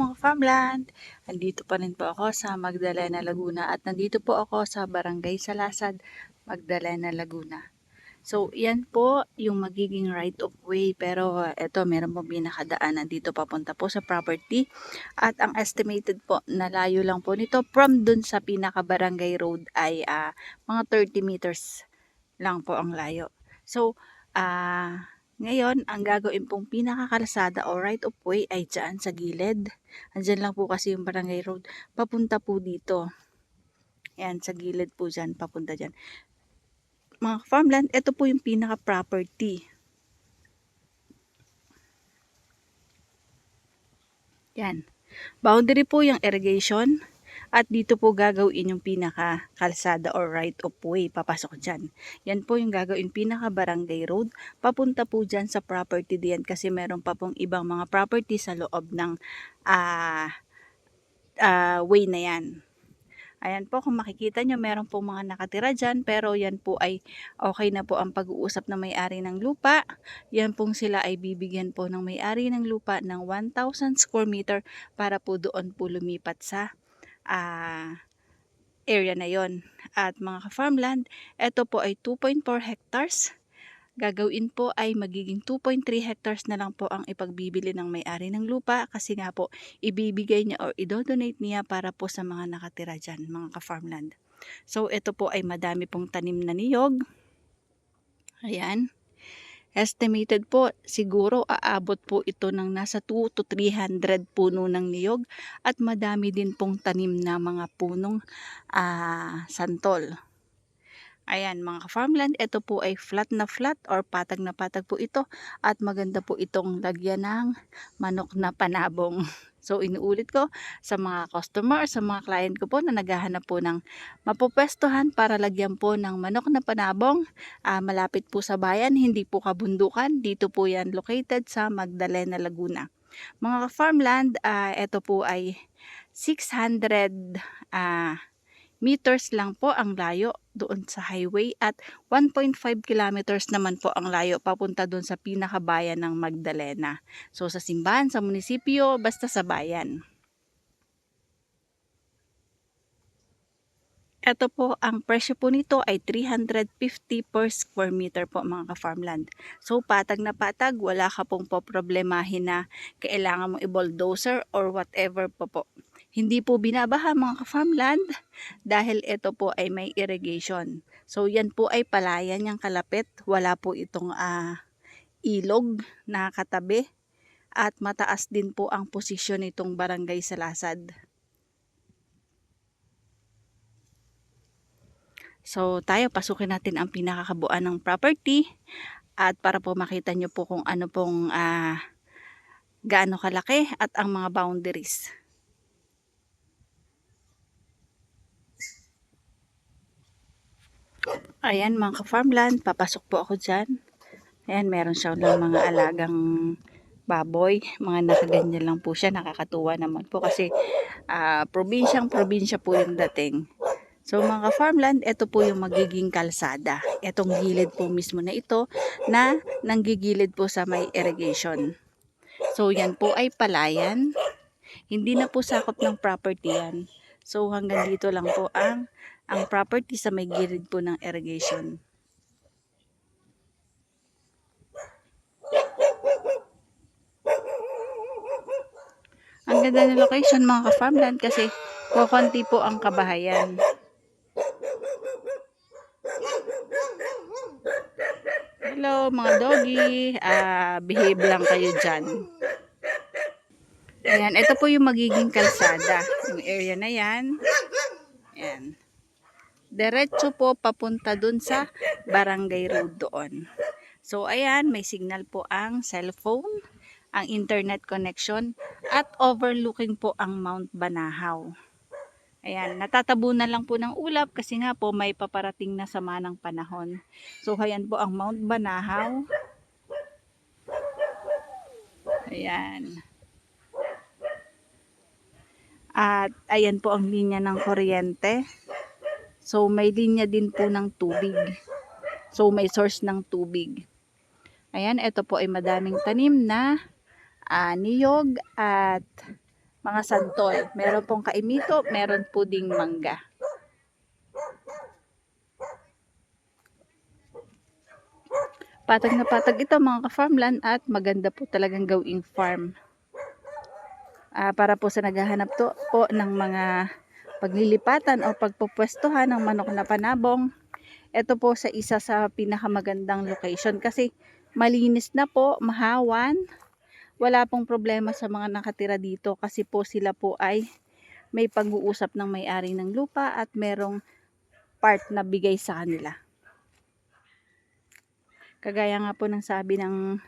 mga farmland. Andito pa rin po ako sa Magdalena, Laguna at nandito po ako sa Barangay Salasad, Magdalena, Laguna. So, yan po yung magiging right of way pero uh, eto meron po pinakadaanan dito papunta po sa property at ang estimated po na layo lang po nito from dun sa pinaka barangay road ay ah, mga 30 meters lang po ang layo. So, ah ngayon, ang gagawin pong pinakakalsada o right of way ay dyan sa gilid. Andyan lang po kasi yung barangay road. Papunta po dito. Ayan, sa gilid po dyan, papunta dyan. Mga farmland, ito po yung pinaka-property. Yan. Boundary po yung irrigation. At dito po gagawin yung pinaka kalsada or right of way papasok dyan. Yan po yung gagawin pinaka barangay road. Papunta po dyan sa property diyan kasi meron pa pong ibang mga property sa loob ng ah ah, way na yan. Ayan po, kung makikita nyo, meron po mga nakatira dyan, pero yan po ay okay na po ang pag-uusap ng may-ari ng lupa. Yan pong sila ay bibigyan po ng may-ari ng lupa ng 1,000 square meter para po doon po lumipat sa ah, area na yon. At mga ka-farmland, ito po ay 2.4 hectares. Gagawin po ay magiging 2.3 hectares na lang po ang ipagbibili ng may-ari ng lupa kasi nga po ibibigay niya or idodonate niya para po sa mga nakatira dyan, mga ka-farmland. So ito po ay madami pong tanim na niyog. Ayan. Estimated po, siguro aabot po ito ng nasa 2 to 300 puno ng niyog at madami din pong tanim na mga punong ah, santol. Ayan mga farmland, ito po ay flat na flat or patag na patag po ito at maganda po itong lagyan ng manok na panabong. So inuulit ko sa mga customer, sa mga client ko po na naghahanap po ng mapupwestuhan para lagyan po ng manok na panabong ah, malapit po sa bayan, hindi po kabundukan. Dito po yan located sa Magdalena, Laguna. Mga farmland, ah, ito po ay 600 ah, meters lang po ang layo doon sa highway at 1.5 kilometers naman po ang layo papunta doon sa pinakabayan ng Magdalena. So sa simbahan, sa munisipyo, basta sa bayan. Ito po, ang presyo po nito ay 350 per square meter po mga ka-farmland. So patag na patag, wala ka pong poproblemahin na kailangan mo i-bulldozer or whatever po po. Hindi po binabaha mga ka-farmland dahil ito po ay may irrigation. So yan po ay palayan niyang kalapit. Wala po itong ah, ilog na katabi. At mataas din po ang posisyon nitong barangay Salasad. So tayo pasukin natin ang pinakakabuan ng property at para po makita nyo po kung ano pong ah, gaano kalaki at ang mga boundaries. Ayan mga ka-farmland, papasok po ako dyan. Ayan, meron siya lang mga alagang baboy. Mga nakaganyan lang po siya. Nakakatuwa naman po kasi ah, probinsyang probinsya po yung dating. So mga ka-farmland, ito po yung magiging kalsada. Itong gilid po mismo na ito na nanggigilid po sa may irrigation. So yan po ay palayan. Hindi na po sakop ng property yan. So hanggang dito lang po ang ang property sa may gilid po ng irrigation. Ang ganda ng location mga ka-farmland kasi kukunti po ang kabahayan. Hello mga doggy, ah behave lang kayo dyan. Ayan, ito po yung magiging kalsada. Yung area na yan. Ayan. Diretso po papunta dun sa barangay road doon. So ayan, may signal po ang cellphone, ang internet connection, at overlooking po ang Mount Banahaw. Ayan, natatabunan lang po ng ulap kasi nga po may paparating na sama ng panahon. So ayan po ang Mount Banahaw. Ayan. At ayan po ang linya ng kuryente. So may linya din po ng tubig. So may source ng tubig. Ayan, ito po ay madaming tanim na ah, niyog at mga santol. Meron pong kaimito, meron po ding mangga. Patag na patag ito mga ka-farmland at maganda po talagang gawing farm. Ah, para po sa naghahanap to, po ng mga paglilipatan o pagpupwestuhan ng manok na panabong. Ito po sa isa sa pinakamagandang location kasi malinis na po, mahawan. Wala pong problema sa mga nakatira dito kasi po sila po ay may pag-uusap ng may-ari ng lupa at merong part na bigay sa kanila. Kagaya nga po ng sabi ng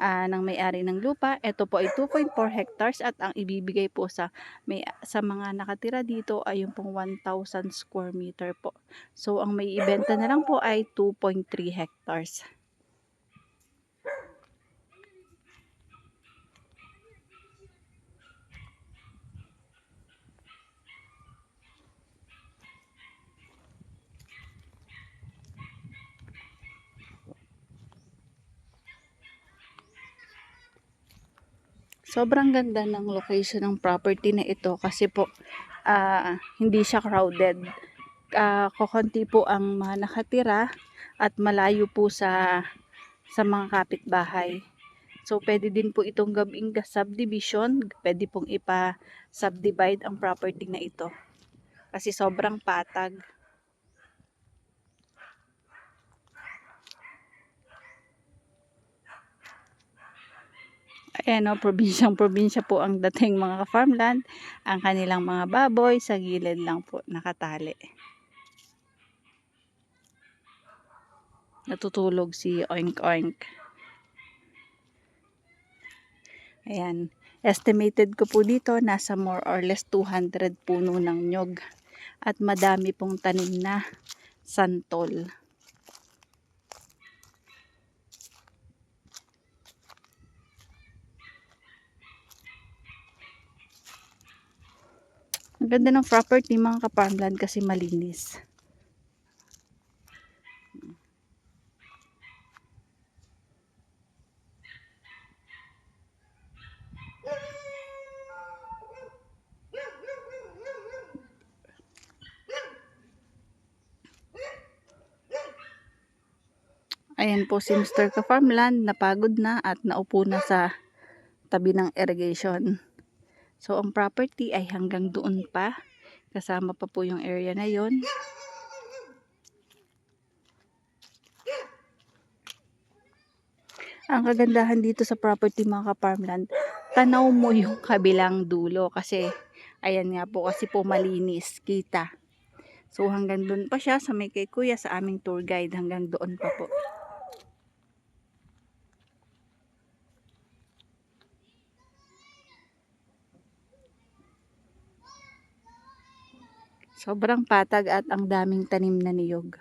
ah, ng may-ari ng lupa, ito po ay 2.4 hectares at ang ibibigay po sa may sa mga nakatira dito ay yung pong 1,000 square meter po. So ang may ibenta na lang po ay 2.3 hectares. Sobrang ganda ng location ng property na ito kasi po ah, hindi siya crowded. Ah, kokonti po ang mga nakatira at malayo po sa sa mga kapitbahay. So pwede din po itong gawing subdivision, pwede pong ipa-subdivide ang property na ito. Kasi sobrang patag. Ayan o, probinsyang probinsya po ang dating mga farmland. Ang kanilang mga baboy sa gilid lang po nakatali. Natutulog si Oink Oink. Ayan. Estimated ko po dito, nasa more or less 200 puno ng nyog. At madami pong tanim na santol. Ang ganda ng property mga ka-farmland kasi malinis. Ayan po si Mr. Ka-Farmland, napagod na at naupo na sa tabi ng irrigation. So, ang property ay hanggang doon pa. Kasama pa po yung area na yon. Ang kagandahan dito sa property mga ka-farmland, tanaw mo yung kabilang dulo kasi ayan nga po kasi po malinis, kita. So hanggang doon pa siya sa may kay kuya sa aming tour guide hanggang doon pa po. Sobrang patag at ang daming tanim na niyog.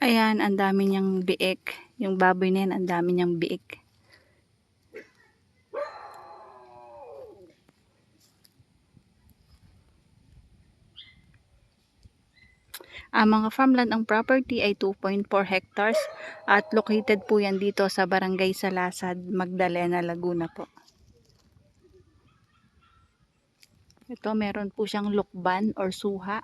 Ayan, ang dami niyang biik. Yung baboy na yan, ang dami niyang biik. Ang mga farmland ang property ay 2.4 hectares at located po yan dito sa Barangay Salasad, Magdalena, Laguna po. Ito meron po siyang lukban or suha.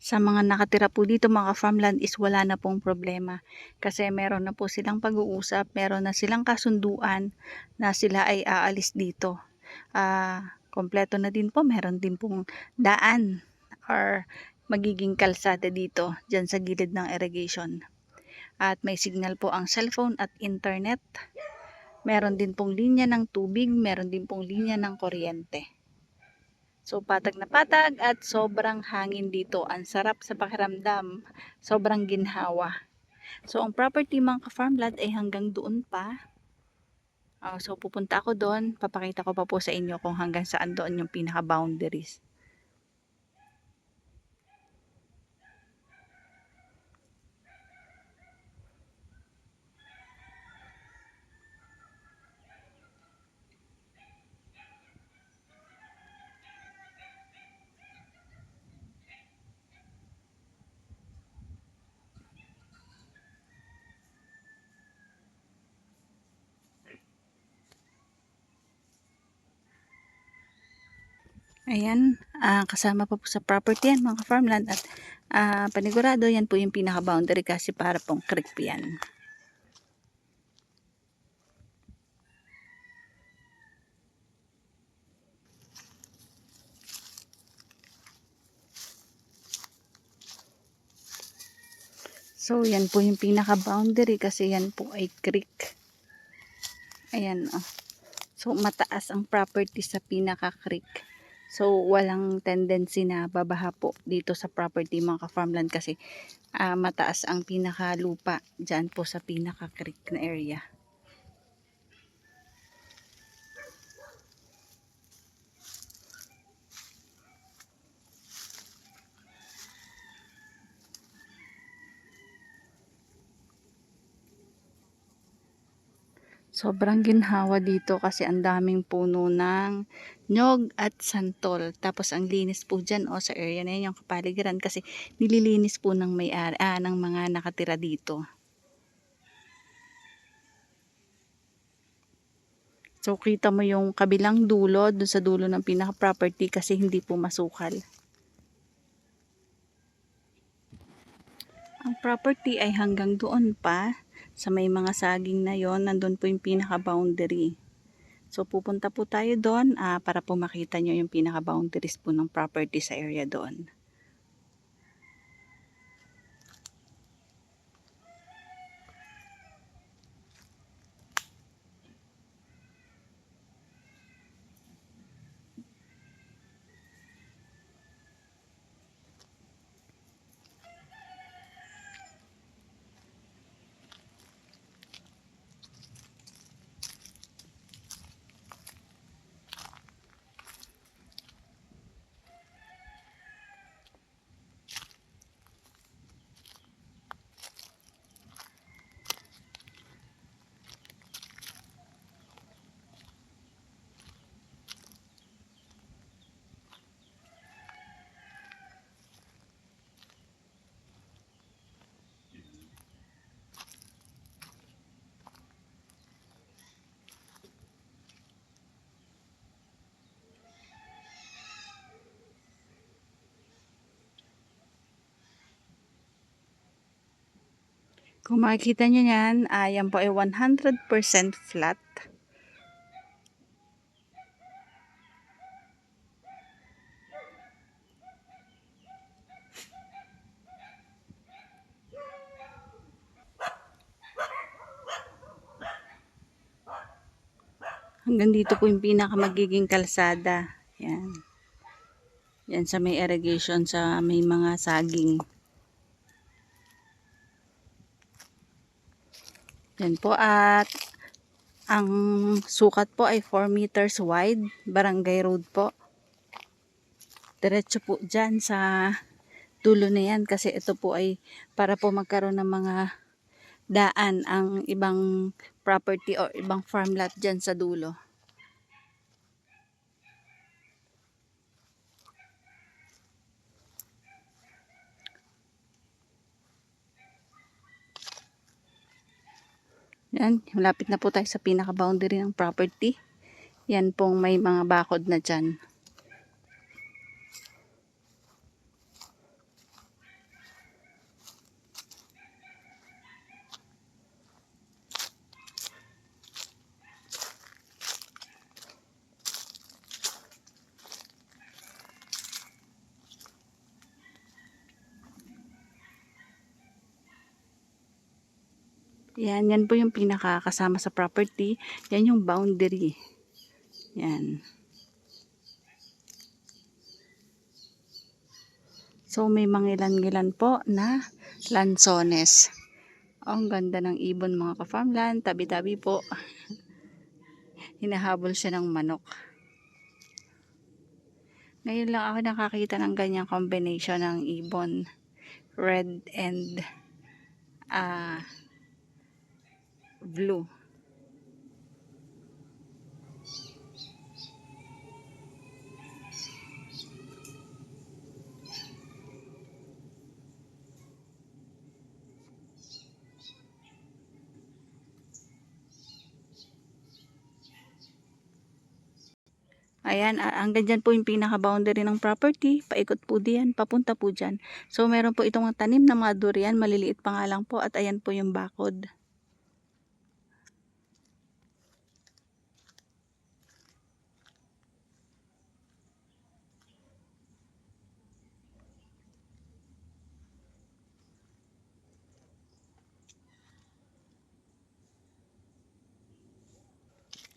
Sa mga nakatira po dito mga farmland is wala na pong problema kasi meron na po silang pag-uusap, meron na silang kasunduan na sila ay aalis dito uh, kompleto na din po. Meron din pong daan or magiging kalsada dito dyan sa gilid ng irrigation. At may signal po ang cellphone at internet. Meron din pong linya ng tubig, meron din pong linya ng kuryente. So patag na patag at sobrang hangin dito. Ang sarap sa pakiramdam. Sobrang ginhawa. So ang property mga ka-farmland ay hanggang doon pa Uh, so pupunta ako doon, papakita ko pa po sa inyo kung hanggang saan doon yung pinaka boundaries. Ayan, ah, kasama pa po sa property yan mga farmland at ah, panigurado yan po yung pinaka-boundary kasi para pong creek po yan. So, yan po yung pinaka-boundary kasi yan po ay creek. Ayan, oh. So, mataas ang property sa pinaka-creek. So, walang tendency na babaha po dito sa property mga ka-farmland kasi ah, mataas ang pinaka-lupa dyan po sa pinaka-creek na area. Sobrang ginhawa dito kasi ang daming puno ng nyog at santol. Tapos ang linis po dyan o sa area na yun yung kapaligiran kasi nililinis po ng may ah, ng mga nakatira dito. So kita mo yung kabilang dulo dun sa dulo ng pinaka property kasi hindi po masukal. Ang property ay hanggang doon pa sa may mga saging na yon nandun po yung pinaka-boundary. So pupunta po tayo doon ah, para po makita nyo yung pinaka-boundaries po ng property sa area doon. Kung makikita nyo yan, ah, yan po ay 100% flat. Hanggang dito po yung pinaka magiging kalsada. Yan. Yan sa may irrigation sa may mga saging. Yan po at ang sukat po ay 4 meters wide, barangay road po. Diretso po dyan sa dulo na yan kasi ito po ay para po magkaroon ng mga daan ang ibang property o ibang farm lot dyan sa dulo. Yan, malapit na po tayo sa pinaka-boundary ng property. Yan pong may mga bakod na dyan. Yan, yan po yung pinakakasama sa property. Yan yung boundary. Yan. So, may mangilan-ngilan po na lansones. Oh, ang ganda ng ibon mga ka-farmland. Tabi-tabi po. Hinahabol siya ng manok. Ngayon lang ako nakakita ng ganyang combination ng ibon. Red and ah blue. Ayan, hanggang dyan po yung pinaka-boundary ng property. Paikot po diyan, papunta po dyan. So, meron po itong tanim na mga durian. Maliliit pa nga lang po. At ayan po yung bakod.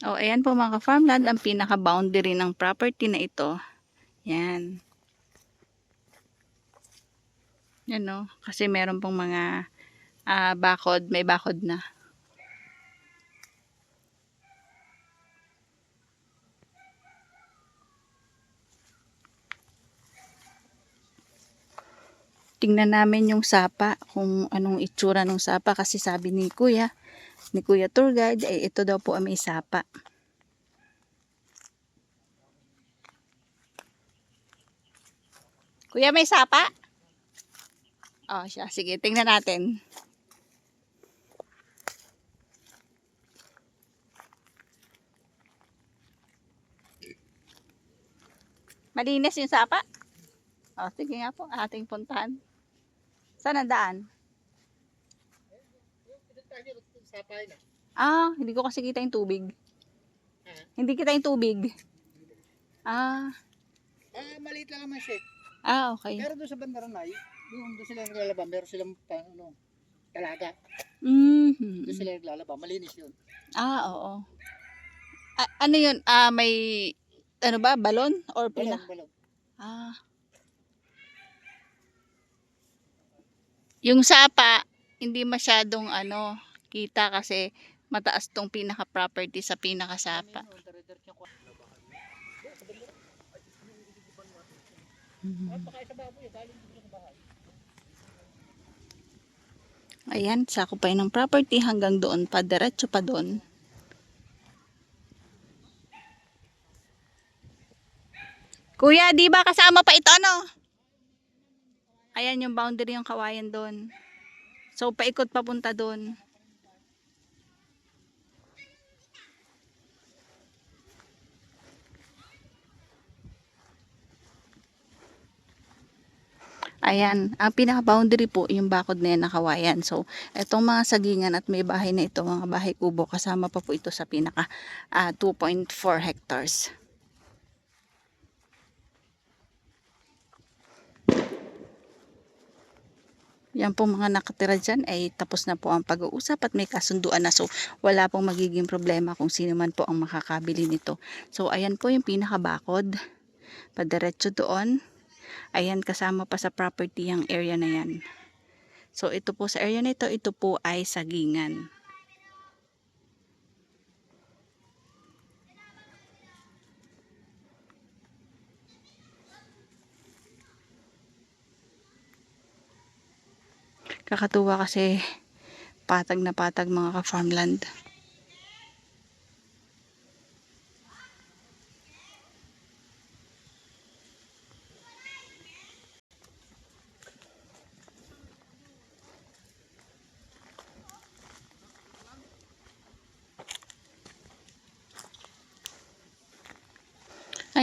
Oh, ayan po mga farmland ang pinaka-boundary ng property na ito. Yan. Yan no, kasi meron pong mga ah, bakod, may bakod na. Tingnan namin yung sapa, kung anong itsura ng sapa kasi sabi ni Kuya, ni Kuya Tour Guide, ay ito daw po ang may sapa. Kuya, may sapa? Oh, siya. Sige, tingnan natin. Malinis yung sapa? Oh, sige nga po, ating puntahan. Saan ang daan? Ah, hindi ko kasi kita yung tubig. Hindi kita yung tubig. Ah, Ah, maliit lang naman siya. ah, okay. Pero doon sa Bandaranay, doon, doon sila naglalaba. Meron silang pa, ano, talaga. Mhm. Doon sila naglalaba. Malinis yun. Ah, oo. A- ano yun? Ah, may, ano ba, balon? Or pina? Balon, balon. Ah. Yung sapa, hindi masyadong ano, kita kasi mataas tong Mhm. Ah, baka sa baboy, galing dito sa bahay. Ayan, sakupay ng property hanggang doon pa, diretso pa doon. Kuya, di ba kasama pa ito, ano? Ayan yung boundary yung kawayan doon. So, paikot papunta doon. Ayan, ang pinaka-boundary po, yung bakod na yan na kawayan. So, itong mga sagingan at may bahay na ito, mga bahay kubo, kasama pa po ito sa pinaka ah, 2.4 hectares. Yan po mga nakatira dyan ay tapos na po ang pag-uusap at may kasunduan na. So, wala pong magiging problema kung sino man po ang makakabili nito. So, ayan po yung pinakabakod. Padiretso doon. Ayan, kasama pa sa property yung area na yan. So, ito po sa area na ito, ito po ay sagingan. Kakatuwa kasi patag na patag mga ka-farmland.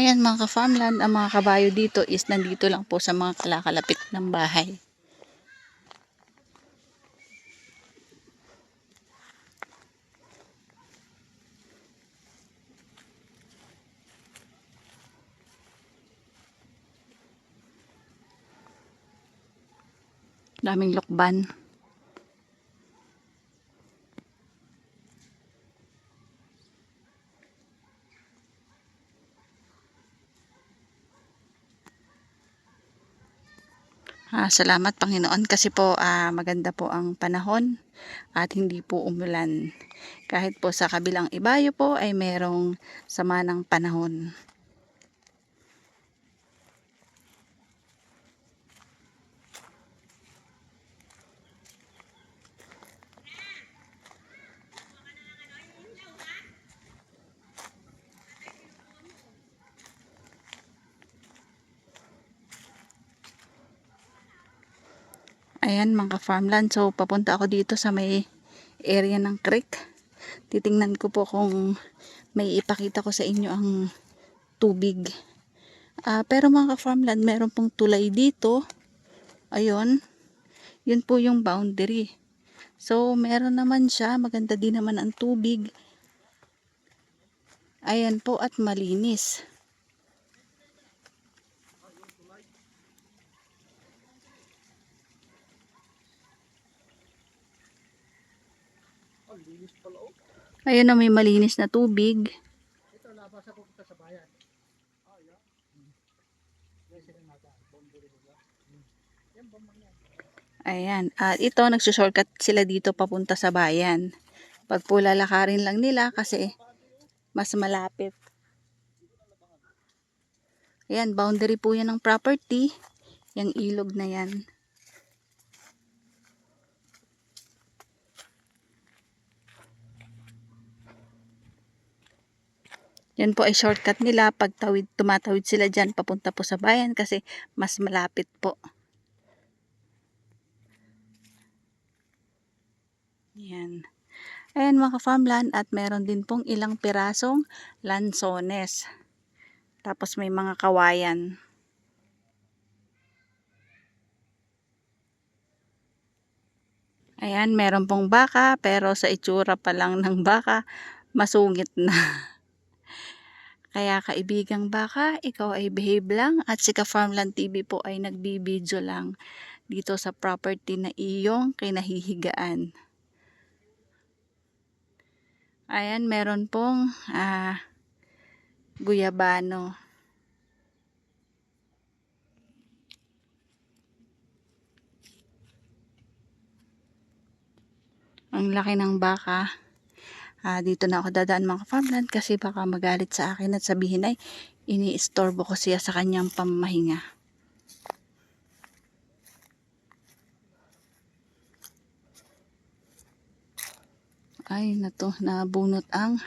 Ayan mga ka-farmland, ang mga kabayo dito is nandito lang po sa mga kalakalapit ng bahay. Daming lokban. Ah, salamat Panginoon kasi po ah, maganda po ang panahon at hindi po umulan. Kahit po sa kabilang ibayo po ay merong sama ng panahon. Ayan mga farmland. So papunta ako dito sa may area ng creek. Titingnan ko po kung may ipakita ko sa inyo ang tubig. Ah, pero mga ka-farmland, meron pong tulay dito. Ayun. Yun po yung boundary. So, meron naman siya. Maganda din naman ang tubig. Ayan po at malinis. Oh, linis pala oh. Ayun na may malinis na tubig. Ito, labas ako kita sa bayan. Ayan. At ito, nagsushortcut sila dito papunta sa bayan. Pag po lalakarin lang nila kasi mas malapit. Ayan, boundary po yan ng property. Yung ilog na yan. Yan po ay shortcut nila pag tawid, tumatawid sila dyan papunta po sa bayan kasi mas malapit po. Yan. Ayan mga farmland at meron din pong ilang pirasong lansones. Tapos may mga kawayan. Ayan, meron pong baka pero sa itsura pa lang ng baka, masungit na. Kaya kaibigang baka, ikaw ay behave lang at si Farmland TV po ay nagbibideo lang dito sa property na iyong kinahihigaan. Ayan, meron pong ah, guyabano. Ang laki ng baka. Ah, dito na ako dadaan mga farmland kasi baka magalit sa akin at sabihin ay ini-istorbo ko siya sa kanyang pamahinga. Ay, nato, nabunot ang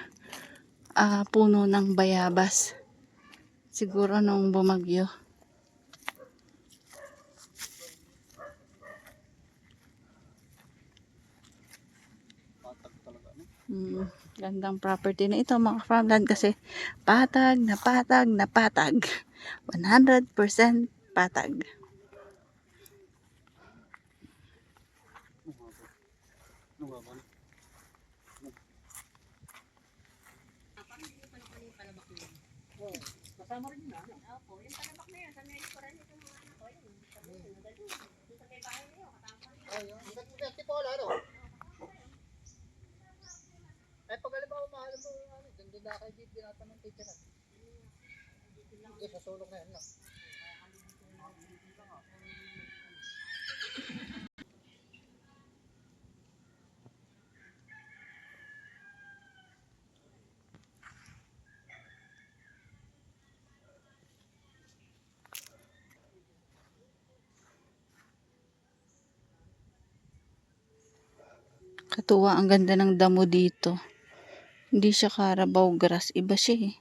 ah, puno ng bayabas. Siguro nung bumagyo. Patag talaga. No? Mm, gandang property na ito mga farmland kasi patag na patag na patag. 100% patag. Ano Kasama rin yun. Ano? Opo, yung palabak na yan, sa may likuran nito mga anak ko, yun. Yun, may bahay niyo, katapon. Ay, ang ganda ng tipo wala, no? Ay, pag halimbawa mahal mo, doon na kayo dito tinatanong teacher na. Hindi, sa sulok na yan lang. Katuwa ang ganda ng damo dito. Hindi siya Carabao grass, iba siya eh.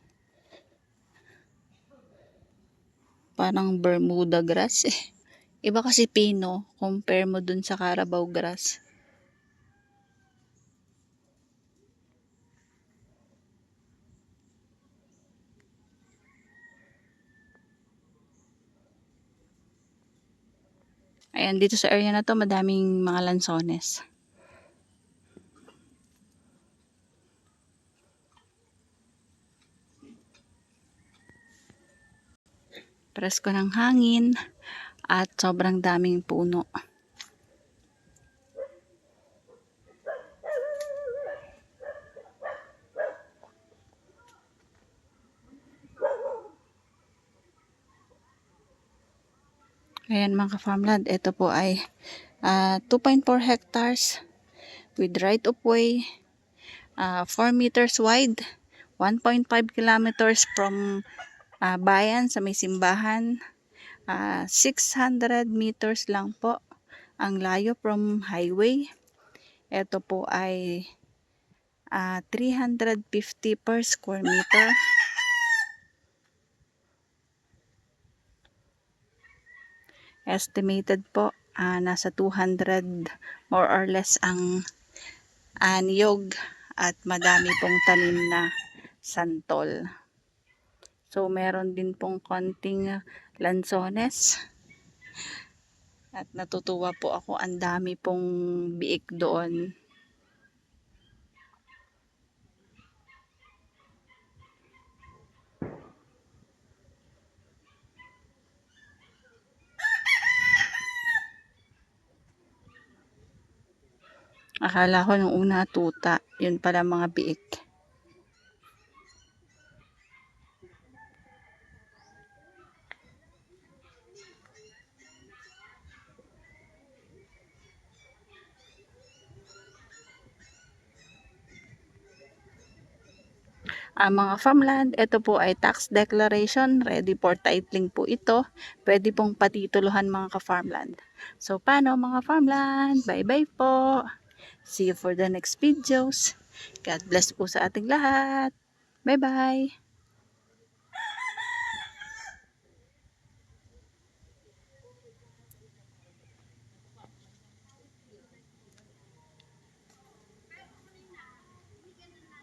Parang Bermuda grass eh. Iba kasi pino, compare mo dun sa Carabao grass. Ayan, dito sa area na to, madaming mga lansones. Presko ng hangin at sobrang daming puno. Ayan mga farmland, ito po ay ah, 2.4 hectares with right of way, ah, 4 meters wide, 1.5 kilometers from ah, bayan sa may simbahan. Ah, 600 meters lang po ang layo from highway. Ito po ay ah, 350 per square meter. Estimated po ah, nasa 200 more or less ang aniyog at madami pong tanim na santol. So, meron din pong konting ah, lansones. At natutuwa po ako, ang dami pong biik doon. Akala ko nung una tuta, yun pala mga biik. Ang mga farmland, ito po ay tax declaration, ready for titling po ito. Pwede pong patituluhan mga ka-farmland. So, paano mga farmland? Bye-bye po! See you for the next videos. God bless po sa ating lahat. Bye-bye!